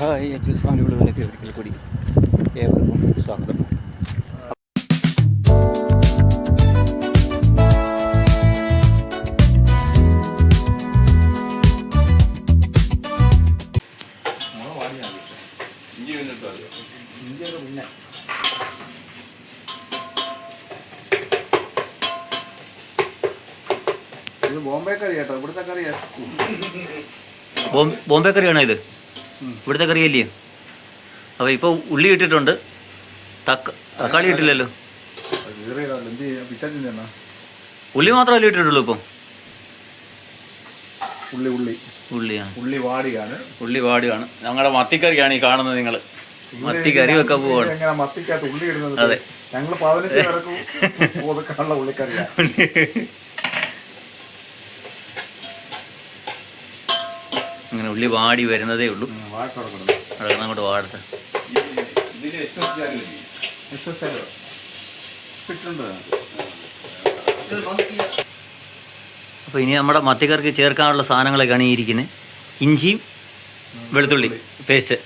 Hi H S family വിളിവിലേക്ക് ഒരിക്കൽ കൂടി ഏവർക്കും സ്വാഗതം. ബോംബെ കറി കേട്ടോ ഇവിടുത്തെ കറിയാ. ബോം- ബോംബെ കറിയാണോ ഇത്? ഇവിടുത്തെ കറിയല്ലേ അപ്പോൾ ഇപ്പോൾ ഉള്ളി ഇട്ടിട്ടുണ്ട്. തക്ക തക്കാളി ഇട്ടില്ലല്ലോ. ഉള്ളി മാത്രമല്ലേ ഇട്ടിട്ടുള്ളൂ ഇപ്പം? ഉള്ളി ഉള്ളി. ഉള്ളിയാണ് ഉള്ളി വാടിയാണ്. ഉള്ളി ഞങ്ങളുടെ മത്തിക്കറിയാണ് ഈ കാണുന്നത് നിങ്ങൾ മത്തി കറി വെക്കാൻ പോവാണ്. അതെ. ഞങ്ങൾ പതിനഞ്ച് പേർക്കും ഒതുക്കാനുള്ള ഉള്ളിക്കറിയാ. ഉള്ളി വാടി വരുന്നതേ ഉള്ളൂ. അടക്കുന്ന അങ്ങോട്ട് വാടട്ടെ. അപ്പോൾ ഇനി നമ്മുടെ മത്തിക്കറിക്ക് ചേർക്കാനുള്ള സാധനങ്ങളൊക്കെയാണ് ഈ ഇരിക്കുന്നത് ഇഞ്ചിയും വെളുത്തുള്ളി പേസ്റ്റ്.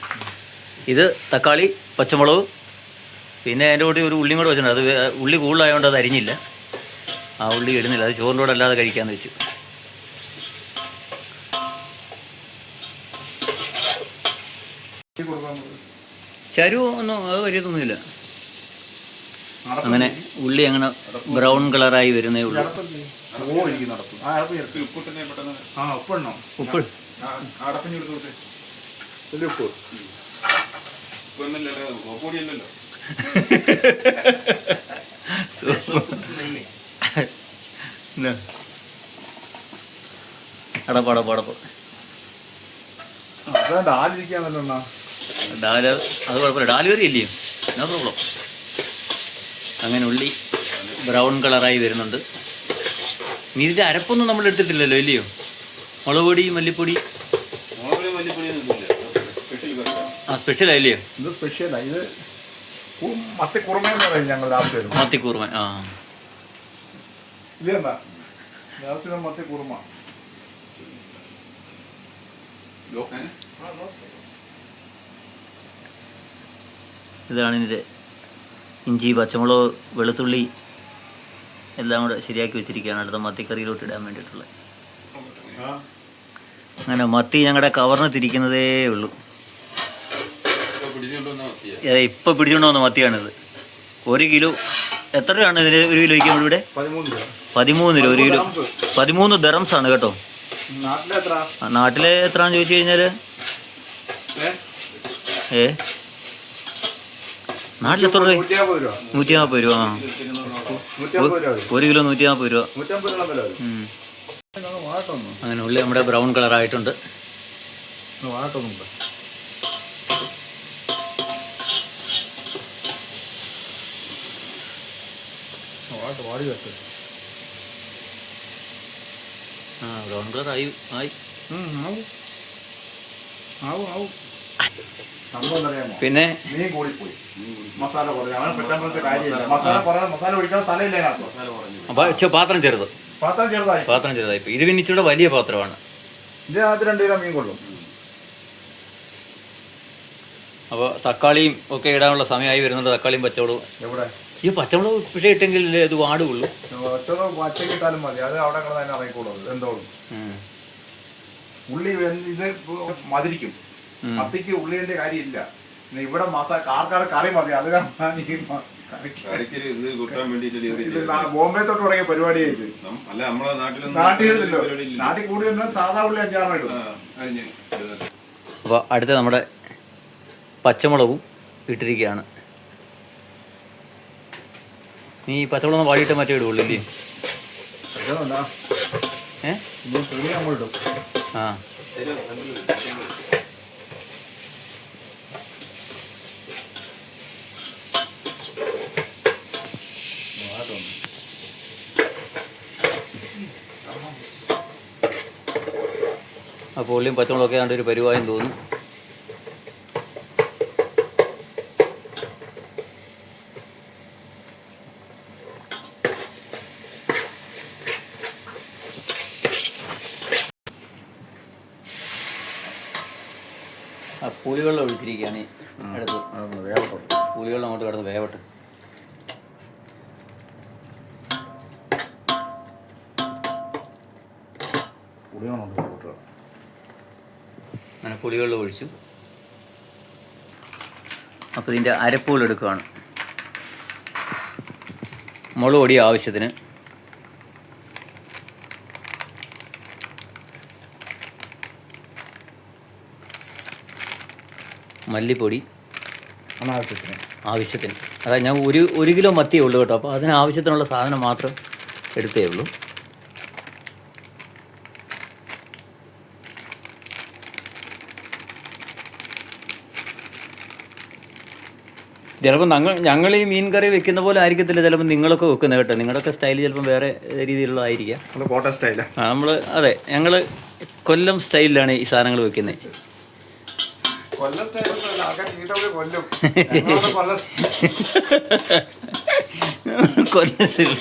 ഇത് തക്കാളി പച്ചമുളക് പിന്നെ അതിന്റെ കൂടി ഒരു ഉള്ളിയും കൂടെ വെച്ചിട്ടുണ്ട്. അത് ഉള്ളി കൂടുതലായതുകൊണ്ട് അത് അരിഞ്ഞില്ല. ആ ഉള്ളി ഇടുന്നില്ല. അത് ചോറിന്റെ കൂടെ അല്ലാതെ കഴിക്കാമെന്ന് വെച്ചു. ചരുവോ ഒന്നും അത് കഴിയത്തൊന്നുമില്ല അങ്ങനെ ഉള്ളി അങ്ങനെ ബ്രൗൺ കളറായി വരുന്നേ ഉള്ളൂ. ഉപ്പ്. അടപ്പ് അടപ്പ് അടപ്പ്. അതാണ്ട് ആലിരിക്കാന്നല്ലോ ഡാൽ അത് കുഴപ്പമില്ല. ഡാൽ കറി ഇല്ലയോ നോ പ്രോബ്ലം. അങ്ങനെ ഉള്ളി ബ്രൗൺ കളറായി വരുന്നുണ്ട്. നീതിന്റെ ഇതിന്റെ അരപ്പൊന്നും നമ്മൾ എടുത്തിട്ടില്ലല്ലോ ഇല്ലയോ? മുളക് പൊടി മല്ലിപ്പൊടി? ആ സ്പെഷ്യൽ ഇല്ലയോ? ഇത് സ്പെഷ്യലാ ഇത് കു- മത്തി കുറുമയെന്ന് പറയും ഞങ്ങൾ രാത്രി വരുമ്പോൾ മത്തിക്കൂർമ ആ. ഇല്ലെന്നാ മത്തി ഇതാണ് ഇതിന്റെ ഇഞ്ചി പച്ചമുളക് വെളുത്തുള്ളി എല്ലാം കൂടെ ശരിയാക്കി വെച്ചിരിക്കുകയാണ് അടുത്ത മത്തിക്കറിയിലോട്ട് ഇടാൻ വേണ്ടിയിട്ടുള്ളത്. അങ്ങനെ മത്തി ഞങ്ങളുടെ കവർന്ന് തിരിക്കുന്നതേ ഉള്ളൂ. ഇപ്പൊ പിടിച്ചുകൊണ്ട് വന്ന മത്തിയാണിത്. ഒരു കിലോ എത്ര രൂപയാണ് ഇതിന് ഒരു കിലോയ്ക്ക് ഇവിടെ? പതിമൂന്ന് രൂപ. ഒരു കിലോ. പതിമൂന്ന് ദറംസ് ആണ് കേട്ടോ. നാട്ടിലെ എത്രാന്ന് എത്രയാണെന്ന് ചോദിച്ചു കഴിഞ്ഞാൽ? ഏ? നാട്ടിൽ എത്ര നൂറ്റി നാൽപ്പത് രൂപ ആ. ഒരു കിലോ നൂറ്റി നാൽപ്പത് രൂപ അങ്ങനെ ഉള്ളി നമ്മുടെ ബ്രൗൺ കളർ ആയിട്ടുണ്ട് ആ ബ്രൗൺ കളർ ആയി. ആയി ആവും ആവും. പിന്നെ? മീൻ കൂടിപ്പോയി. മസാല കുറഞ്ഞു. അവനെ പെട്ടെന്ന് കാര്യമില്ല. മസാല കുറഞ്ഞ മസാല ഒഴിക്കാൻ സ്ഥലമില്ല അപ്പോൾ പാത്രം ചെറുത്. പാത്രം ചെറുതായി. പാത്രം ചെറുതായി. ഇപ്പൊ ഇത് പിന്നെ ഇച്ചിരി വലിയ പാത്രമാണ്. ഇതിനകത്ത് രണ്ട് കിലോ മീൻ കൊള്ളും. അപ്പോൾ തക്കാളിയും ഒക്കെ ഇടാനുള്ള സമയമായി വരുന്നുണ്ട്. തക്കാളിയും പച്ചമുളകും. എവിടെ? ഈ പച്ചമുളക് പക്ഷേ ഇട്ടെങ്കിൽ ഇത് വാടുകയുള്ളൂ? മതി. അത് അവിടെ കിടന്ന് തന്നെ ഇറങ്ങിക്കോളും എന്തോളും ഉള്ളി ഇത് മതിരിക്കും. മത്തിക്ക് ഉള്ളിന്റെ കാര്യമില്ല. ഇവിടെ ആർക്കാർ കറി മതി. അത് ബോംബെ തൊട്ട് തുടങ്ങിയ പരിപാടിയായിട്ട്. നാട്ടിൽ കൂടി സാധാ ഉള്ളി അഞ്ചാറ് ഇടും അപ്പോൾ അടുത്ത നമ്മുടെ പച്ചമുളകും ഇട്ടിരിക്കുകയാണ്. നീ ഈ പച്ചമുളക് ഒന്ന് വാടിയിട്ട് മറ്റേ ഇടുള്ളൂ ഇല്ലേ ഏഹ് ഏ? ആ. അപ്പോൾ ഉള്ളിയും പച്ചമുളകൊക്കെ ആണ്ട് ഒരു പരിവായം തോന്നും. ആ പുളി പുളിവെള്ളം ഒഴിച്ചിരിക്കുകയാണ് അടുത്ത്. പുളിവെള്ളം അങ്ങോട്ട് കിടന്ന് വേവട്ടെ. വേവട്ടെ അങ്ങനെ പുളിവെള്ളം ഒഴിച്ചു. അപ്പോൾ ഇതിന്റെ അരപ്പുകൾ എടുക്കുകയാണ്. മുളക് പൊടി ആവശ്യത്തിന്. മല്ലിപ്പൊടി അനാവശ്യത്തിന്. ആവശ്യത്തിന്. അതായത് ഞാൻ ഒരു ഒരു കിലോ മത്തിയേ ഉള്ളൂ കേട്ടോ. അപ്പോൾ അതിന് ആവശ്യത്തിനുള്ള സാധനം മാത്രം എടുത്തേ ഉള്ളൂ. ചിലപ്പോൾ ഞങ്ങൾ ഞങ്ങൾ ഈ മീൻ കറി വെക്കുന്ന പോലെ ആയിരിക്കത്തില്ല ചിലപ്പോൾ നിങ്ങളൊക്കെ വെക്കുന്നത് കേട്ടോ. നിങ്ങളുടെയൊക്കെ സ്റ്റൈൽ ചിലപ്പോൾ വേറെ രീതിയിലുള്ളതായിരിക്കാം കോട്ട സ്റ്റൈലാ. ആ നമ്മൾ അതെ ഞങ്ങൾ കൊല്ലം സ്റ്റൈലിലാണ് ഈ സാധനങ്ങൾ വെക്കുന്നത്. കൊല്ലം സ്റ്റൈൽ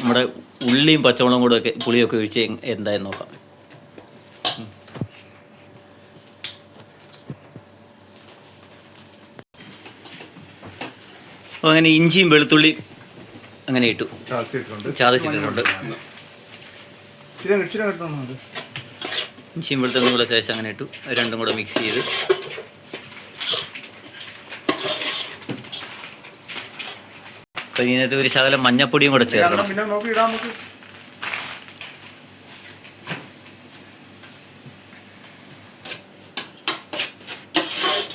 നമ്മുടെ ഉള്ളിയും പച്ചമുളകും കൂടെ ഒക്കെ പുളിയൊക്കെ ഒഴിച്ച് എന്തായാലും എന്തായെന്ന് നോക്കാം. അപ്പോൾ അങ്ങനെ ഇഞ്ചിയും വെളുത്തുള്ളിയും അങ്ങനെ ഇട്ടു. ചാതച്ചിട്ടുണ്ട്. ഇഞ്ചിയും വെളുത്തുള്ളിയും കൂടെ ശേഷം അങ്ങനെ ഇട്ടു. രണ്ടും കൂടെ മിക്സ് ചെയ്ത്. കഴിഞ്ഞിട്ട് ഒരു ശകലം മഞ്ഞപ്പൊടിയും കൂടെ ചേർക്കണം. പിന്നെ നോക്കി ഇടാൻ നമുക്ക്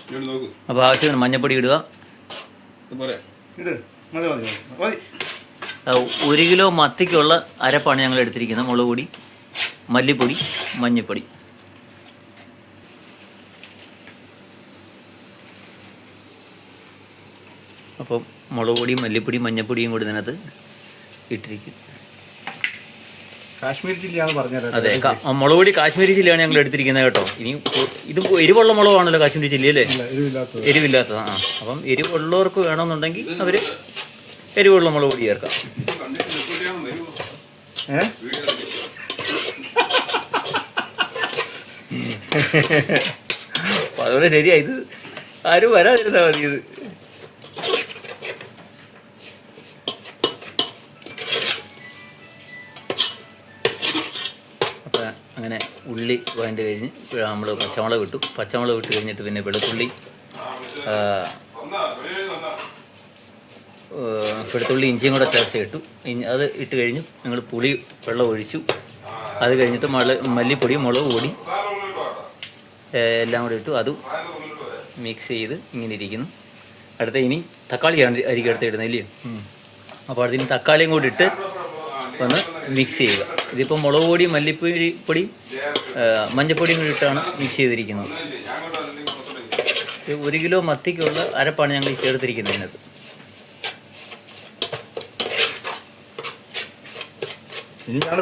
ഇങ്ങോട്ട് നോക്കൂ. അപ്പോൾ ആവശ്യത്തിന് മഞ്ഞപ്പൊടി ഇടുക. ഇതുപോലെ ഇട്. മതി മതി ഒരു കിലോ മത്തിക്കുള്ള അരപ്പാണ് ഞങ്ങൾ എടുത്തിരിക്കുന്നത്. മുളക് പൊടി മല്ലിപ്പൊടി മഞ്ഞൾപ്പൊടി അപ്പം മുളക് പൊടി മല്ലിപ്പൊടി മഞ്ഞൾപ്പൊടിയും കൂടി ഇതിനകത്ത് ഇട്ടിരിക്കും. കാശ്മീർ പറഞ്ഞത് അതെ ക- ആ, മുളക് കാശ്മീരി ചില്ലിയാണ് ഞങ്ങൾ എടുത്തിരിക്കുന്നത് കേട്ടോ. ഇനി ഇത് എരിവുള്ള മുളകാണല്ലോ കാശ്മീരി ചില്ലി അല്ലേ? എരിവില്ലാത്തത്. ആ. അപ്പം എരിവുള്ളവർക്ക് വേണമെന്നുണ്ടെങ്കിൽ അവർ എരിവുള്ള മുളക് പൊടി ചേർക്കാം. അതുപോലെ ശരിയാ ഇത് ആരും വരാതിരുന്നാ മതി ഇത്. ഉള്ളി വേണ്ടി കഴിഞ്ഞ് നമ്മൾ പച്ചമുളക് ഇട്ടു. പച്ചമുളക് ഇട്ട് കഴിഞ്ഞിട്ട് പിന്നെ വെളുത്തുള്ളി വെളുത്തുള്ളി ഇഞ്ചിയും കൂടെ ചേർച്ച ഇട്ടു. അത് ഇട്ട് കഴിഞ്ഞു നിങ്ങൾ പുളി വെള്ളം ഒഴിച്ചു. അത് കഴിഞ്ഞിട്ട് മള മല്ലിപ്പൊടി മുളക് പൊടി എല്ലാം കൂടെ ഇട്ടു. അതും മിക്സ് ചെയ്ത് ഇങ്ങനെ ഇരിക്കുന്നു. അടുത്ത ഇനി തക്കാളിയാണ് അരിക്കടുത്ത് അടുത്ത് ഇടുന്നത് ഇല്ലയോ അപ്പോൾ അതിന് തക്കാളിയും കൂടി ഇട്ട് ഒന്ന് മിക്സ് ചെയ്യുക. ഇതിപ്പോൾ മുളക് പൊടി മല്ലിപ്പൊടി പൊടി മഞ്ഞപ്പൊടിയും കൂടി ഇട്ടാണ് മിക്സ് ചെയ്തിരിക്കുന്നത്. ഒരു കിലോ മത്തിക്കുള്ള അരപ്പാണ് ഞങ്ങൾ ചേർത്തിരിക്കുന്നത് ഇതിനകത്ത്.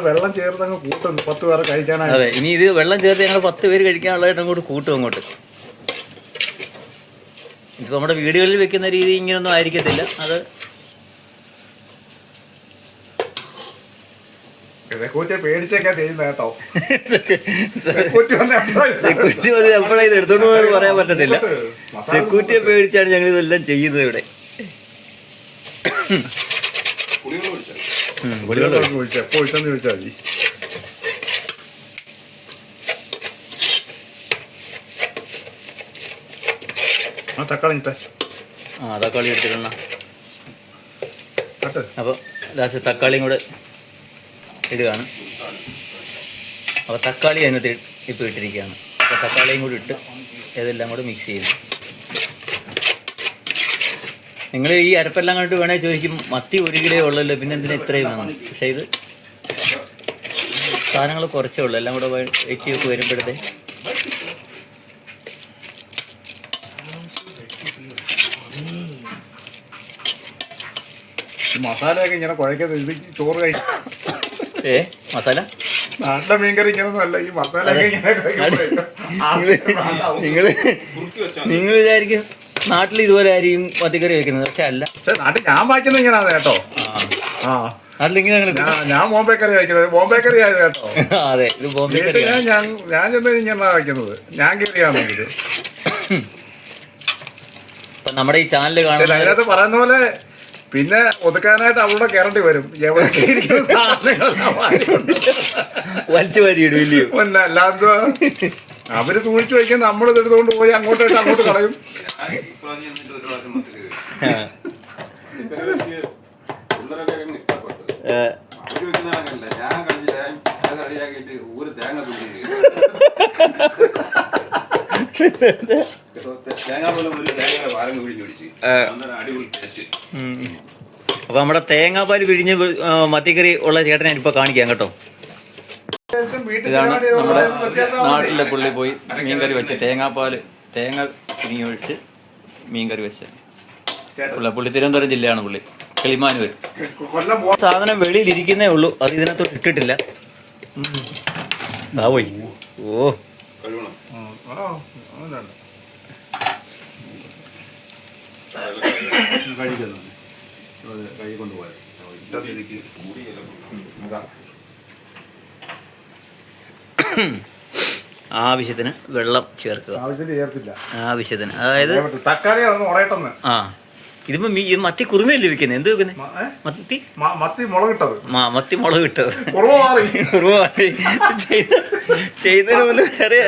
വെള്ളം ചേർത്ത് കൂട്ടും പത്ത് പേർ കഴിക്കാനാണ് അതെ ഇനി ഇത് വെള്ളം ചേർത്ത് ഞങ്ങൾ പത്ത് പേര് കഴിക്കാനുള്ളതായിട്ട് അങ്ങോട്ട് കൂട്ടും അങ്ങോട്ട്. ഇതിപ്പോൾ നമ്മുടെ വീടുകളിൽ വെക്കുന്ന രീതി ഇങ്ങനെയൊന്നും ആയിരിക്കത്തില്ല. അത് കൂറ്റിയെ പേടിച്ചൊക്കെ ചെയ്യുന്ന കേട്ടോ. വന്ന് സെക്യൂരിറ്റി മതി എപ്പോഴാണ് ഇത് എടുത്തോണ്ട് പോകാൻ പറയാൻ പറ്റത്തില്ല. സെക്യൂരിറ്റിയെ പേടിച്ചാണ് ഞങ്ങൾ ഇതെല്ലാം ചെയ്യുന്നത് ഇവിടെ. എപ്പോ ചോദിച്ചാൽ മതി. ആ തക്കാളി ഇട്ടെ. ആ തക്കാളി അപ്പോൾ ലാസ്റ്റ് തക്കാളിയും കൂടെ ഇടുകയാണ്. അപ്പോൾ തക്കാളി അതിനകത്ത് ഇപ്പോൾ ഇട്ടിരിക്കുകയാണ്. അപ്പോൾ തക്കാളിയും കൂടി ഇട്ട് ഇതെല്ലാം കൂടെ മിക്സ് ചെയ്യുന്നു. നിങ്ങൾ ഈ അരപ്പെല്ലാം കണ്ടിട്ട് വേണേൽ ചോദിക്കും മത്തി ഒരു കിലോ ഉള്ളല്ലോ പിന്നെ എന്തിനാ ഇത്രയും വേണം? പക്ഷേ ഇത് സാധനങ്ങൾ കുറച്ചേ ഉള്ളൂ. എല്ലാം കൂടെ വെച്ച് ഒക്കെ വരുമ്പോഴത്തെ മസാലയൊക്കെ ഇങ്ങനെ കുഴക്കാതെ ചോറ് കഴിക്കും ഏ മസാല? നാട്ടിലെ ഇങ്ങനെ ഈ ഇങ്ങനെ നിങ്ങൾ നിങ്ങൾ വിചാരിക്കും നാട്ടിൽ ഇതുപോലെ ആയിരിക്കും മത്തിക്കറി വെക്കുന്നത്. പക്ഷെ അല്ല. നാട്ടിൽ ഞാൻ വായിക്കുന്നത് ഇങ്ങനെയാണ് കേട്ടോ. ആ. ഞാൻ ബോംബേക്കറി ബോംബെ കറി വയ്ക്കുന്നത് ബോംബെ കറി ആയത് കേട്ടോ. അതെ ഇത് ബോംബെ ഞാൻ ഞാൻ ഞാൻ ചെന്ന് കഴിഞ്ഞാണ് വയ്ക്കുന്നത് ഞാൻ കയറിയാണെങ്കിൽ ഇപ്പൊ നമ്മുടെ ഈ ചാനൽ കാണുന്നത് കാണുന്ന അതിനകത്ത് പറയുന്ന പോലെ പിന്നെ ഒതുക്കാനായിട്ട് അവളുടെ കയറേണ്ടി വരും. എവിടെ ഇരിക്കുന്ന സാധനങ്ങളെല്ലാം വലിച്ചു വാരിയിടും ഇല്ലയോ പിന്നെ അല്ലാതെ അവർ സൂക്ഷിച്ചു വയ്ക്കാൻ നമ്മൾ ഇതെടുത്തുകൊണ്ട് പോയി അങ്ങോട്ടായിട്ട് അങ്ങോട്ട് കളയും. ഒരു തേങ്ങ അപ്പൊ നമ്മുടെ തേങ്ങാപ്പാൽ പിഴിഞ്ഞ് മത്തിക്കറി ഉള്ള ചേട്ടനെ ഇപ്പൊ കാണിക്കാം കേട്ടോ. ഇതാണ് നമ്മുടെ നാട്ടിലെ പുള്ളി പോയി മീൻകറി വെച്ച് തേങ്ങാപ്പാൽ തേങ്ങ പിഴിഞ്ഞ് ഒഴിച്ച് മീൻകറി വെച്ച്. പുള്ളി പുള്ളി തിരുവനന്തപുരം ജില്ലയാണ് പുള്ളി. കിളിമാനൂർ സാധനം വെളിയിൽ ഇരിക്കുന്നേ ഉള്ളൂ. അത് ഇതിനകത്തോട്ട് ഇട്ടിട്ടില്ല. ഓ. കഴിവണം. ആ, അതുണ്ട്. കഴിക്കുന്നു കൈ കൊണ്ടുപോയത് ആവശ്യത്തിന് വെള്ളം ചേർക്കുക. ആവശ്യത്തിന് ചേർത്തില്ല. ആവശ്യത്തിന്. അതായത് തക്കാളി ആ. ഇതിപ്പോ മീ ഇത് മത്തി കുറുമയല്ലേ വെക്കുന്നത് എന്ത് വെക്കുന്നത് മത്തി മത്തി? മുളക് മത്തി മുളകിട്ടത്. മത്തി മുളക് ഇട്ടത് കുറവ് മാറി. കുറുമ മാറി. ചെയ്ത- ചെയ്തതിന് മുന്നേ വേറെ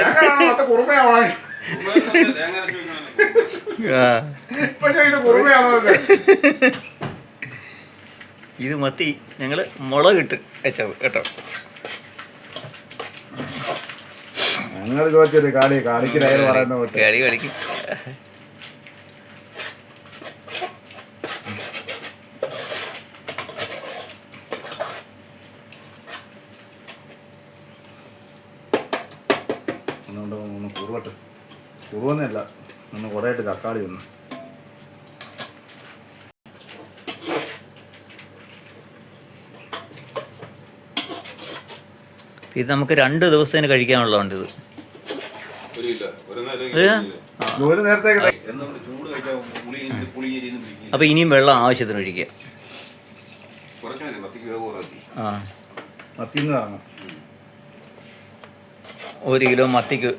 മത്ത ഇത് മത്തി. ഞങ്ങൾ മുളകിട്ട് വെച്ചത് കേട്ടോ. ഞങ്ങൾ ചോദിച്ചൊരു കാളി പറയുന്ന കളിക്കും. ഒന്നുകൊണ്ട് ഒന്ന് കുറുവട്ട്. കുറുവെന്നല്ല ഒന്ന് കുറേയായിട്ട് തക്കാളി ഒന്ന് ഇത് നമുക്ക് രണ്ട് ദിവസത്തിന് കഴിക്കാനുള്ളതുണ്ട് ഇത്. അപ്പൊ ഇനിയും വെള്ളം ആവശ്യത്തിന് ഒഴിക്കുക. ഒരു കിലോ മത്തിക്ക്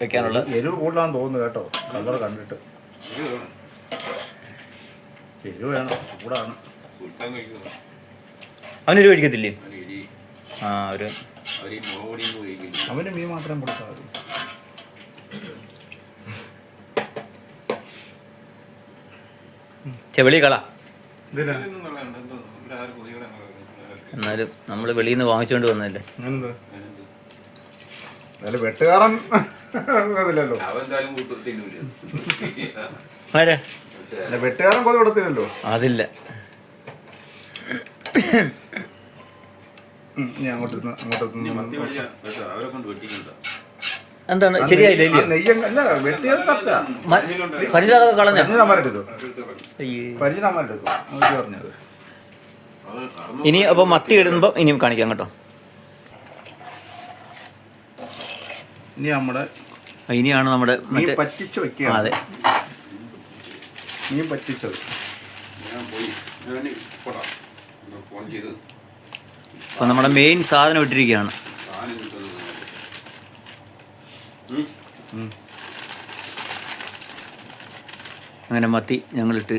വെക്കാനുള്ള എരിവ് കൂടുതലാന്ന് തോന്നുന്നു കേട്ടോ. കളർ കണ്ടിട്ട്. എരിവ് വേണം ചൂടാണ്. അവനൊരു കഴിക്കത്തില്ലേ? ആ ഒരു അവന് മീൻ മാത്രം കൊടുത്താൽ മതി. ചെവിളി കള. എന്നാലും നമ്മൾ വെളിയിൽ നിന്ന് വാങ്ങിച്ചുകൊണ്ട്? അതിൽ വെട്ടുകാരൻ. ആരാ? വെട്ടുകാരൻ കൊതു അതില്ല. അങ്ങോട്ട് എന്താണ്? ശരിയായില്ല പനിരാതൊക്കെ കളഞ്ഞ? ഇനി അപ്പൊ മത്തി ഇടുമ്പോ ഇനിയും കാണിക്കാം കേട്ടോ. ഇനി നമ്മുടെ ഇനിയാണ് നമ്മുടെ മറ്റേ പറ്റിച്ച് ആ, അതെ. മീൻ പറ്റിച്ചത് ഞാൻ പോയി. ഞാൻ പോടാ. ഫോൺ ചെയ്ത്. അപ്പോൾ നമ്മുടെ മെയിൻ സാധനം ഇട്ടിരിക്കുകയാണ്. അങ്ങനെ മത്തി ഞങ്ങളിട്ട്.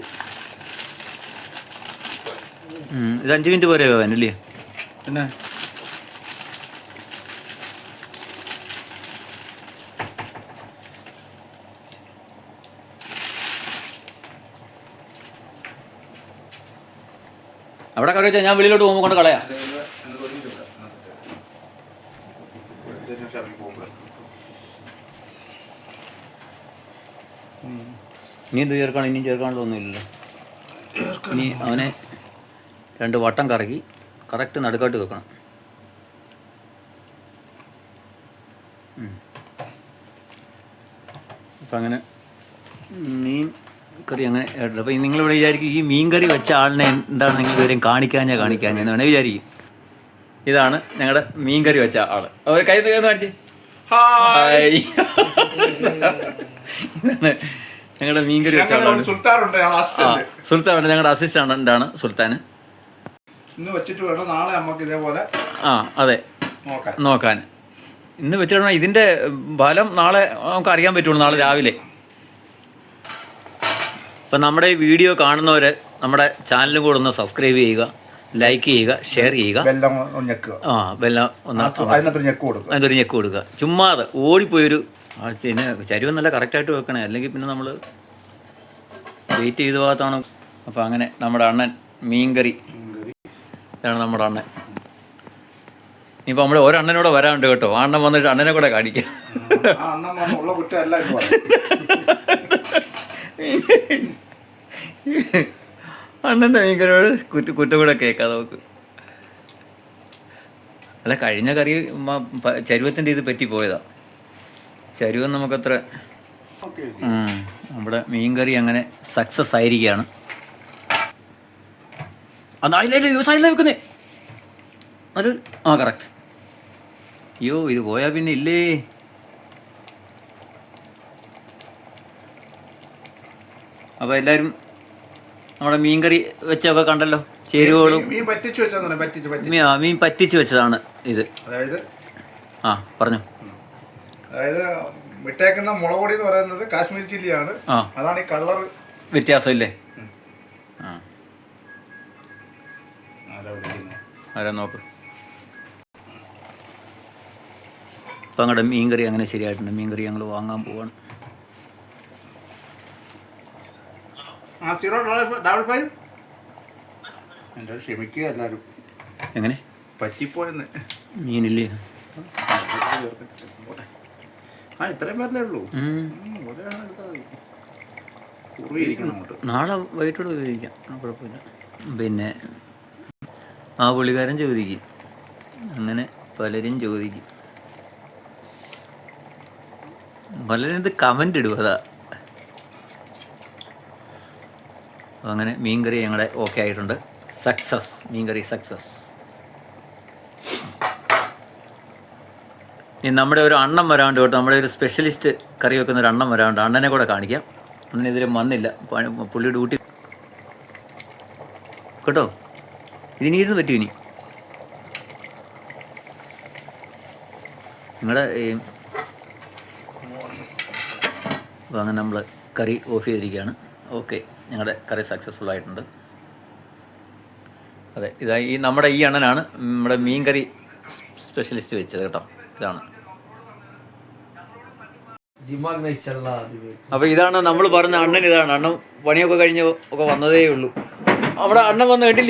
ഇത് അഞ്ച് മിനിറ്റ് പോരെ വേവാൻ അല്ലേ? പിന്നെ? അവിടെ കറി വെച്ചാൽ ഞാൻ വെളിയിലോട്ട് പോകുമ്പോൾ കൊണ്ട് കളയാം. ഇനി എന്ത് ചേർക്കണം? ഇനിയും ചേർക്കാനുള്ള ഒന്നുമില്ലല്ലോ ഇനി അവനെ രണ്ട് വട്ടം കറക്കി കറക്റ്റ് നടുക്കാട്ട് വെക്കണം. അപ്പം അങ്ങനെ മീൻ കറി അങ്ങനെ അപ്പോൾ നിങ്ങളിവിടെ വിചാരിക്കും ഈ മീൻ കറി വെച്ച ആളിനെ എന്താണ് നിങ്ങൾ ഇതുവരെയും കാണിക്കാഞ്ഞാ കാണിക്കാഞ്ഞ എന്ന് വേണേൽ വിചാരിക്കും. ഇതാണ് ഞങ്ങളുടെ മീൻ കറി വെച്ച ആൾ. അവർ കൈ കൈ കാണിച്ച്. ഹായ്. ഇതാണ് ഞങ്ങളുടെ മീൻ കറി വെച്ച ആളാണ് സുൽത്താനുണ്ട് ഞങ്ങളുടെ അസിസ്റ്റന്റ് ആണ് സുൽത്താൻ ഇന്ന് വെച്ചിട്ട് വേണം നാളെ നമുക്ക് ഇതേപോലെ ആ അതെ. നോക്കാൻ നോക്കാൻ. ഇന്ന് വെച്ചിട്ട് ഇതിന്റെ ഫലം നാളെ നമുക്ക് അറിയാൻ പറ്റുള്ളൂ നാളെ രാവിലെ. അപ്പം നമ്മുടെ ഈ വീഡിയോ കാണുന്നവർ നമ്മുടെ ചാനലും കൂടെ ഒന്ന് സബ്സ്ക്രൈബ് ചെയ്യുക ലൈക്ക് ചെയ്യുക ഷെയർ ചെയ്യുക. ആ വെല്ലം ഒന്ന് അതിനൊരു ഞെക്ക് കൊടുക്കുക. ചുമ്മാതെ ഓടിപ്പോയൊരു പിന്നെ ചരിവ് നല്ല കറക്റ്റായിട്ട് വെക്കണേ. അല്ലെങ്കിൽ പിന്നെ നമ്മൾ വെയിറ്റ് ചെയ്ത ഭാഗത്താണ്. അപ്പോൾ അങ്ങനെ നമ്മുടെ അണ്ണൻ മീൻകറി. ഇതാണ് നമ്മുടെ അണ്ണൻ. ഇനിയിപ്പോൾ നമ്മുടെ ഒരണ്ണനൂടെ വരാനുണ്ട് കേട്ടോ. അണ്ണൻ വന്നിട്ട് അണ്ണനെ കൂടെ കാണിക്കാം. അണ്ണൻ ഉള്ള. അണ്ണന്റെ മീൻകറിയോട് കുറ്റ കുറ്റം കൂടെ കേൾക്കാം നമുക്ക്. അല്ല കഴിഞ്ഞ കറി ചരുവത്തിന്റെ ഇത് പറ്റി പോയതാ. ചരുവം നമുക്കത്ര നമ്മുടെ മീൻകറി അങ്ങനെ സക്സസ് ആയിരിക്കുകയാണ്. അത് യൂസ് ആയില്ല വെക്കുന്നേ. അത് ആ കറക്റ്റ് അയ്യോ ഇത് പോയാൽ പിന്നെ ഇല്ലേ? അപ്പോൾ എല്ലാവരും നമ്മുടെ മീൻകറി വെച്ചൊക്കെ കണ്ടല്ലോ. ചേരുവകളും മീൻ പറ്റിച്ചു മീ- മീൻ പറ്റിച്ചു വെച്ചതാണ് ഇത്. അതായത്? ആ പറഞ്ഞു. അതായത് വിട്ടേക്കുന്ന മുളക് പൊടി എന്ന് പറയുന്നത് കാശ്മീർ ചില്ലിയാണ്. അതാണ് ഈ കളർ വ്യത്യാസം ഇല്ലേ ആരാ നോക്ക്. ഇപ്പം അങ്ങടെ മീൻകറി അങ്ങനെ ശരിയായിട്ടുണ്ട്. മീൻകറി ഞങ്ങൾ വാങ്ങാൻ പോവാണ്. ആ സീറോ ഡബിൾ ഫൈവ് എന്റെ ക്ഷമിക്കുക എല്ലാവരും. എങ്ങനെ? പറ്റിപ്പോയെന്ന്. മീനില്ലേ? ആ ഇത്രയും പേരല്ലേ ഉള്ളൂ. നാളെ വൈകിട്ടോട് ഉപയോഗിക്കാം. കുഴപ്പമില്ല. പിന്നെ ആ പുള്ളിക്കാരൻ ചോദിക്കും. അങ്ങനെ പലരും ചോദിക്കും. പലരും ഇത് കമന്റ് ഇടും അതാ അപ്പോൾ അങ്ങനെ മീൻകറി ഞങ്ങളുടെ ഓക്കെ ആയിട്ടുണ്ട്. സക്സസ് മീൻകറി സക്സസ് ഇനി നമ്മുടെ ഒരു അണ്ണം വരാണ്ട് കേട്ടോ. നമ്മുടെ ഒരു സ്പെഷ്യലിസ്റ്റ് കറി വെക്കുന്ന ഒരു അണ്ണം വരാണ്ട്. അണ്ണനെ കൂടെ കാണിക്കാം. അണ്ണനെതിരെ വന്നില്ല. പണി- പുള്ളി ഡ്യൂട്ടി കേട്ടോ? ഇതിനി ഇരുന്ന് പറ്റും ഇനി. നിങ്ങളുടെ ഈ അങ്ങനെ നമ്മൾ കറി ഓഫ് ചെയ്തിരിക്കുകയാണ്. ഓക്കെ ഞങ്ങളുടെ കറി സക്സസ്ഫുൾ ആയിട്ടുണ്ട്. അതെ ഇതാ ഈ നമ്മുടെ ഈ അണ്ണനാണ് നമ്മുടെ മീൻ കറി സ്പെഷ്യലിസ്റ്റ് വെച്ചത് കേട്ടോ. ഇതാണ്. അപ്പോൾ ഇതാണ് നമ്മൾ പറഞ്ഞ അണ്ണൻ ഇതാണ്. അണ്ണൻ പണിയൊക്കെ കഴിഞ്ഞ് ഒക്കെ വന്നതേ ഉള്ളൂ. അവിടെ അണ്ണൻ വന്ന് കണ്ടില്ലേ